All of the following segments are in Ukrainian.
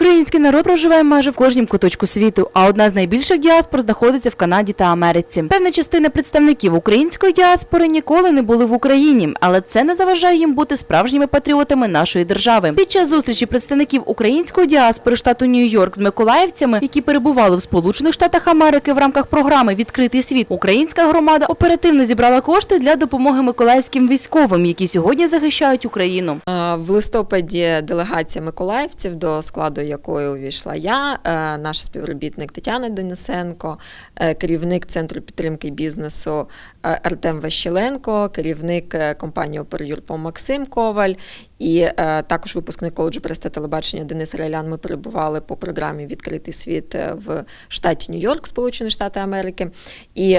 Український народ проживає майже в кожнім куточку світу, а одна з найбільших діаспор знаходиться в Канаді та Америці. Певна частина представників української діаспори ніколи не були в Україні, але це не заважає їм бути справжніми патріотами нашої держави. Під час зустрічі представників української діаспори штату Нью-Йорк з миколаївцями, які перебували в Сполучених Штатах Америки в рамках програми Відкритий світ, українська громада оперативно зібрала кошти для допомоги миколаївським військовим, які сьогодні захищають Україну. В листопаді делегація миколаївців, до складу якої увійшла я, е, наш співробітник Тетяна Денисенко, е, керівник центру підтримки бізнесу е, Артем Ващеленко, керівник компанії «Оперюрпо» Максим Коваль і також випускник коледжу преста телебачення Денис Релян. Ми перебували по програмі Відкритий світ в штаті Нью-Йорк, Сполучені Штати Америки, і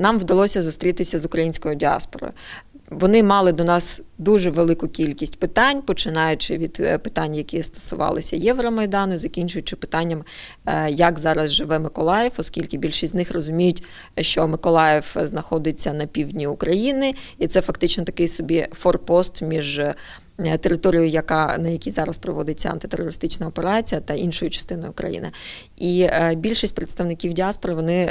нам вдалося зустрітися з українською діаспорою. Вони мали до нас дуже велику кількість питань, починаючи від е, питань, які стосувалися Євромайдану, закінчуючи питанням, е, як зараз живе Миколаїв, оскільки більшість з них розуміють, що Миколаїв знаходиться на півдні України, і це фактично такий собі форпост між е, територією, яка на якій зараз проводиться антитерористична операція, та іншою частиною України. І більшість представників діаспори вони.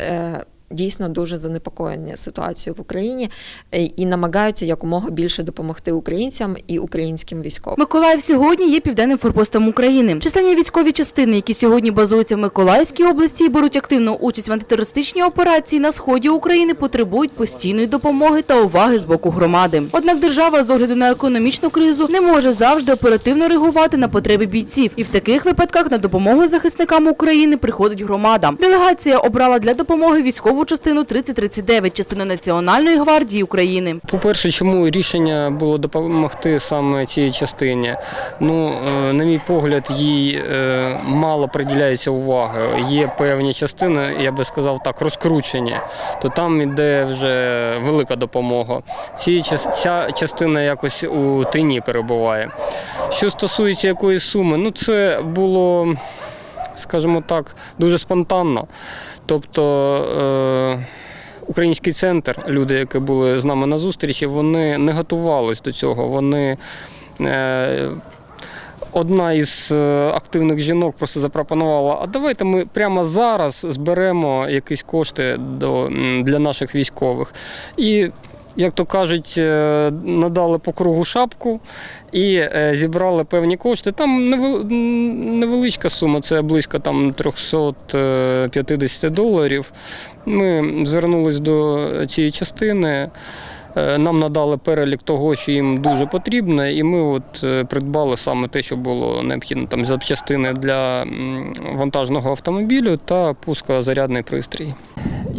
Дійсно дуже занепокоєні ситуацією в Україні е, і намагаються якомога більше допомогти українцям і українським військовим. Миколаїв сьогодні є південним форпостом України. Численні військові частини, які сьогодні базуються в Миколаївській області і беруть активну участь в антитерористичній операції на сході України, потребують постійної допомоги та уваги з боку громади. Однак держава з огляду на економічну кризу не може завжди оперативно реагувати на потреби бійців, і в таких випадках на допомогу захисникам України приходить громада. Делегація обрала для допомоги військову частину 3039, частину Національної гвардії України. По-перше, чому рішення було допомогти саме цій частині? Ну, е, на мій погляд, їй е, мало приділяється уваги. Є певні частини, я би сказав так, розкручені, то там іде вже велика допомога. Ці, ця частина якось у тіні перебуває. Що стосується якоїсь суми, ну це було, скажімо так, дуже спонтанно. Тобто. Е, Український центр, люди, які були з нами на зустрічі, вони не готувались до цього. Вони е, одна із е, активних жінок просто запропонувала: а давайте ми прямо зараз зберемо якісь кошти до, для наших військових. І як то кажуть, е, надали по кругу шапку і е, зібрали певні кошти. Там невеличка сума, це близько там 350 доларів. Ми звернулись до цієї частини. е, Нам надали перелік того, що їм дуже потрібно, і ми от придбали саме те, що було необхідно там запчастини для вантажного автомобілю та пускозарядний пристрій.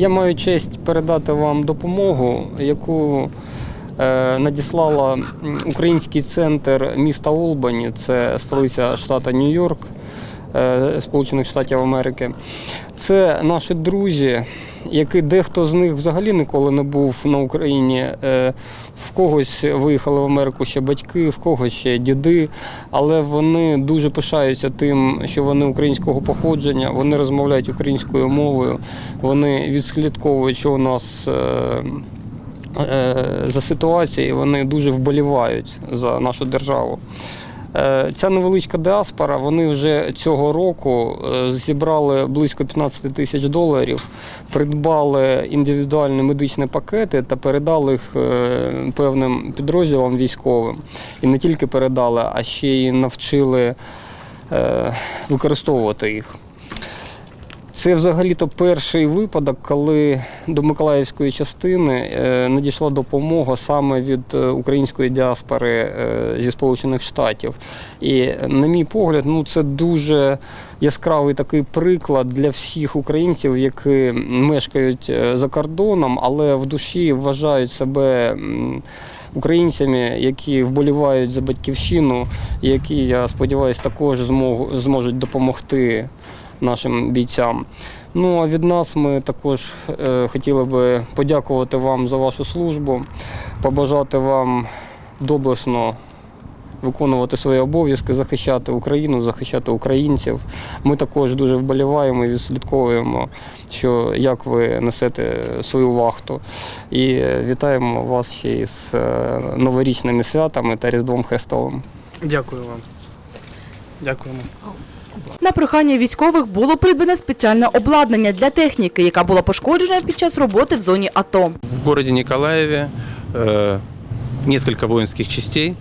Я маю честь передати вам допомогу, яку е, надіслала український центр міста Олбані, це столиця штата Нью-Йорк, е, Сполучених Штатів Америки. Це наші друзі, які дехто з них взагалі ніколи не був на Україні. Е, В когось виїхали в Америку ще батьки, в когось ще діди, але вони дуже пишаються тим, що вони українського походження, вони розмовляють українською мовою, вони відслідковують, що у нас е, е, за ситуація, і вони дуже вболівають за нашу державу. Е, Ця невеличка діаспора, вони вже цього року е, зібрали близько 15 тисяч доларів, придбали індивідуальні медичні пакети та передали їх е, певним підрозділам військовим. І не тільки передали, а ще й навчили використовувати їх. Це взагалі-то перший випадок, коли до Миколаївської частини е, надійшла допомога саме від е, української діаспори е, зі Сполучених Штатів. І, на мій погляд, ну це дуже яскравий такий приклад для всіх українців, які мешкають за кордоном, але в душі вважають себе. Українцями, які вболівають за батьківщину, які, я сподіваюся, також зможуть допомогти нашим бійцям. Ну а від нас ми також е, хотіли би подякувати вам за вашу службу, побажати вам доблесно виконувати свої обов'язки, захищати Україну, захищати українців. Ми також дуже вболіваємо і відслідковуємо, що як ви несете свою вахту. І вітаємо вас ще із е, новорічними святами та Різдвом Христовим. Дякую вам. Дякуємо. На прохання військових було придбане спеціальне обладнання для техніки, яка була пошкоджена під час роботи в зоні АТО. В городе Николаеве э, несколько воинских частей.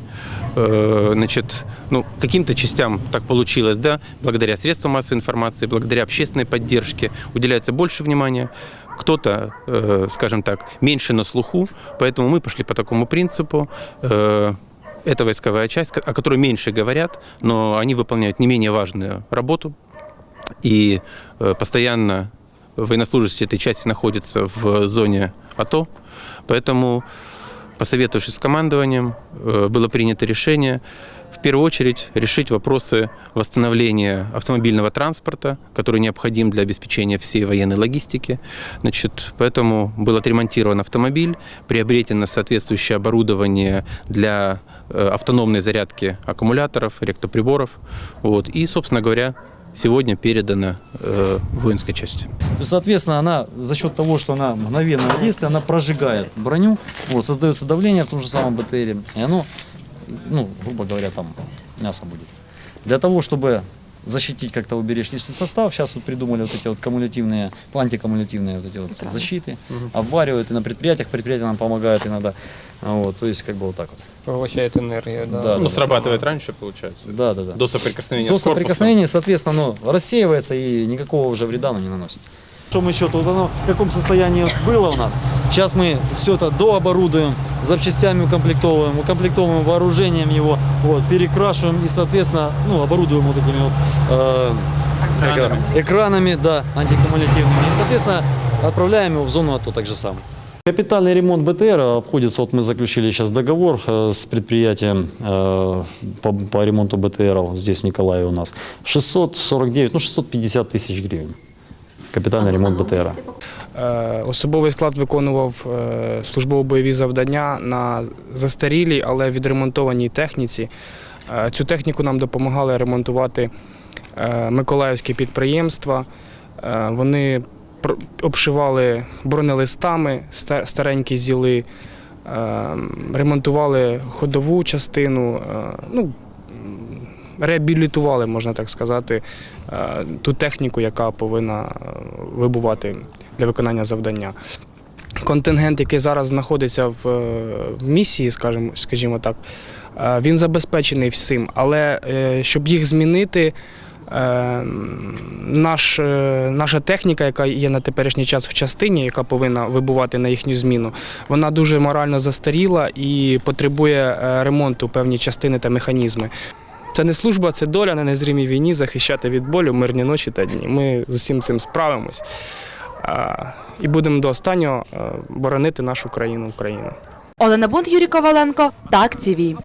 Э, значит, ну, каким-то частям так получилось, да, благодаря средствам массовой информации, благодаря общественной поддержке уделяется больше внимания. Кто-то, э, скажем так, меньше на слуху, поэтому мы пошли по такому принципу. Э, это войсковая часть, о которой меньше говорят, но они выполняют не менее важную работу. И э, постоянно военнослужащие этой части находятся в зоне АТО. Поэтому, посоветовавшись с командованием, э, было принято решение в первую очередь решить вопросы восстановления автомобильного транспорта, который необходим для обеспечения всей военной логистики. Значит, поэтому был отремонтирован автомобиль, приобретено соответствующее оборудование для э, автономной зарядки аккумуляторов, ректоприборов. Вот, и, собственно говоря, сегодня передана э, воинской части. Соответственно, она за счет того, что она мгновенно действие, она прожигает броню, вот, создается давление в том же самом БТРе, и оно, ну, грубо говоря, там мясо будет. Для того, чтобы защитить как-то уберечь личный состав, сейчас вот придумали вот эти вот кумулятивные, антикумулятивные вот эти вот защиты, обваривают и на предприятиях, предприятия нам помогают иногда, вот, то есть как бы вот так вот. Поглощають енергію. Да. Да, Ну, да, срабатывает раньше, получается. да, да, да. До соприкосновения До с корпусом. соприкосновения, соответственно, ну, рассеивается и никакого уже вреда оно не наносит. По большому счету, вот оно в каком состоянии было у нас. Сейчас мы все это дооборудуем, запчастями укомплектовываем, укомплектовываем вооружением его, вот, перекрашиваем и, соответственно, ну, оборудуем вот этими вот э, это, экранами, да, антикумулятивными. И, соответственно, отправляем его в зону АТО так же самое. Капитальный ремонт БТР обходится, вот мы заключили сейчас договор э, с предприятием э, по, по ремонту БТР здесь в Николаеве у нас. 649, ну 650 тысяч гривен. Капитальный ремонт БТР. Е, Особовий склад виконував е, службово-бойові завдання на застарілій, але відремонтованій техніці. Е, Цю техніку нам допомагали ремонтувати миколаївські підприємства. Вони обшивали бронелистами старенькі зіли, ремонтували ходову частину, ну, реабілітували, можна так сказати, е, ту техніку, яка повинна е, вибувати для виконання завдання. Контингент, який зараз знаходиться в, е, в місії, скажімо, скажімо так, він забезпечений всім, але щоб їх змінити. Наш, наша техніка, яка є на теперішній час в частині, яка повинна вибувати на їхню зміну, вона дуже морально застаріла і потребує ремонту певні частини та механізми. Це не служба, це доля на незрімій війні захищати від болю мирні ночі та дні. Ми з усім цим справимось і будемо до останнього е, боронити нашу країну Україну. Олена Бонд, Юрій Коваленко, Так ТІВІ.